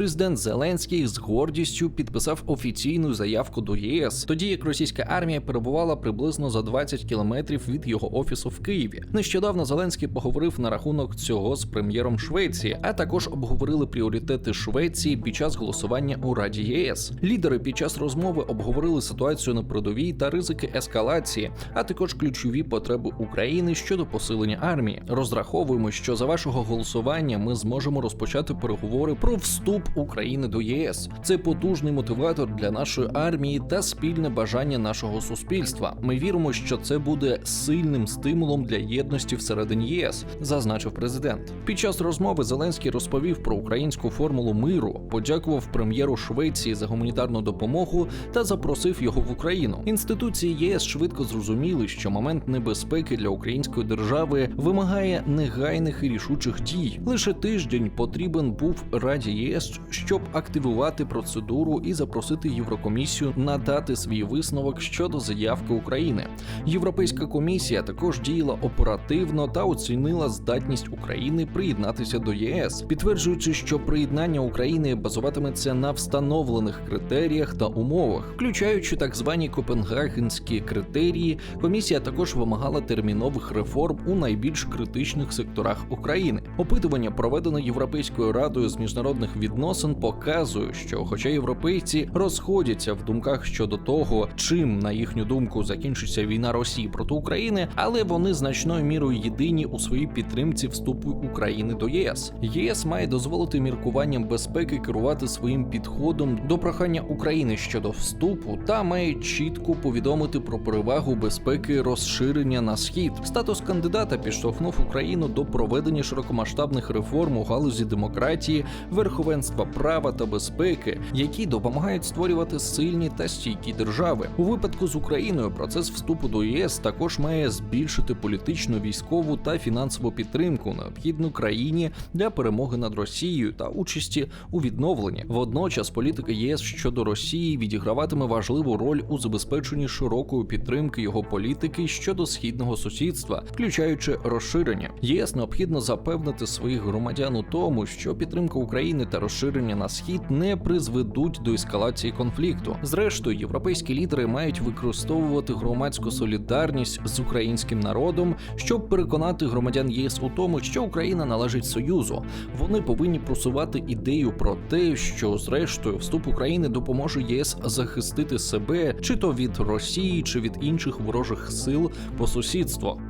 Президент Зеленський з гордістю підписав офіційну заявку до ЄС, тоді як російська армія перебувала приблизно за 20 кілометрів від його офісу в Києві. Нещодавно Зеленський поговорив на рахунок цього з прем'єром Швеції, а також обговорили пріоритети Швеції під час голосування у Раді ЄС. Лідери під час розмови обговорили ситуацію на передовій та ризики ескалації, а також ключові потреби України щодо посилення армії. Розраховуємо, що за вашого голосування ми зможемо розпочати переговори про вступ України до ЄС. Це потужний мотиватор для нашої армії та спільне бажання нашого суспільства. Ми віримо, що це буде сильним стимулом для єдності всередині ЄС, зазначив президент. Під час розмови Зеленський розповів про українську формулу миру, подякував прем'єру Швеції за гуманітарну допомогу та запросив його в Україну. Інституції ЄС швидко зрозуміли, що момент небезпеки для української держави вимагає негайних і рішучих дій. Лише тиждень потрібен був Раді ЄС, щоб активувати процедуру і запросити Єврокомісію надати свій висновок щодо заявки України. Європейська комісія також діяла оперативно та оцінила здатність України приєднатися до ЄС, підтверджуючи, що приєднання України базуватиметься на встановлених критеріях та умовах, включаючи так звані копенгагенські критерії. Комісія також вимагала термінових реформ у найбільш критичних секторах України. Опитування, проведене Європейською радою з міжнародних відносин, показує, що, хоча європейці розходяться в думках щодо того, чим на їхню думку закінчиться війна Росії проти України, але вони значною мірою єдині у своїй підтримці вступу України до ЄС. ЄС має дозволити міркуванням безпеки керувати своїм підходом до прохання України щодо вступу та має чітко повідомити про перевагу безпеки розширення на схід. Статус кандидата підштовхнув Україну до проведення широкомасштабних реформ у галузі демократії, верховенства права та безпеки, які допомагають створювати сильні та стійкі держави. У випадку з Україною процес вступу до ЄС також має збільшити політичну, військову та фінансову підтримку, необхідну країні для перемоги над Росією та участі у відновленні. Водночас політика ЄС щодо Росії відіграватиме важливу роль у забезпеченні широкої підтримки його політики щодо східного сусідства, включаючи розширення. ЄС необхідно запевнити своїх громадян у тому, що підтримка України та розширення на схід не призведуть до ескалації конфлікту. Зрештою, європейські лідери мають використовувати громадську солідарність з українським народом, щоб переконати громадян ЄС у тому, що Україна належить Союзу. Вони повинні просувати ідею про те, що зрештою вступ України допоможе ЄС захистити себе чи то від Росії, чи від інших ворожих сил по сусідству.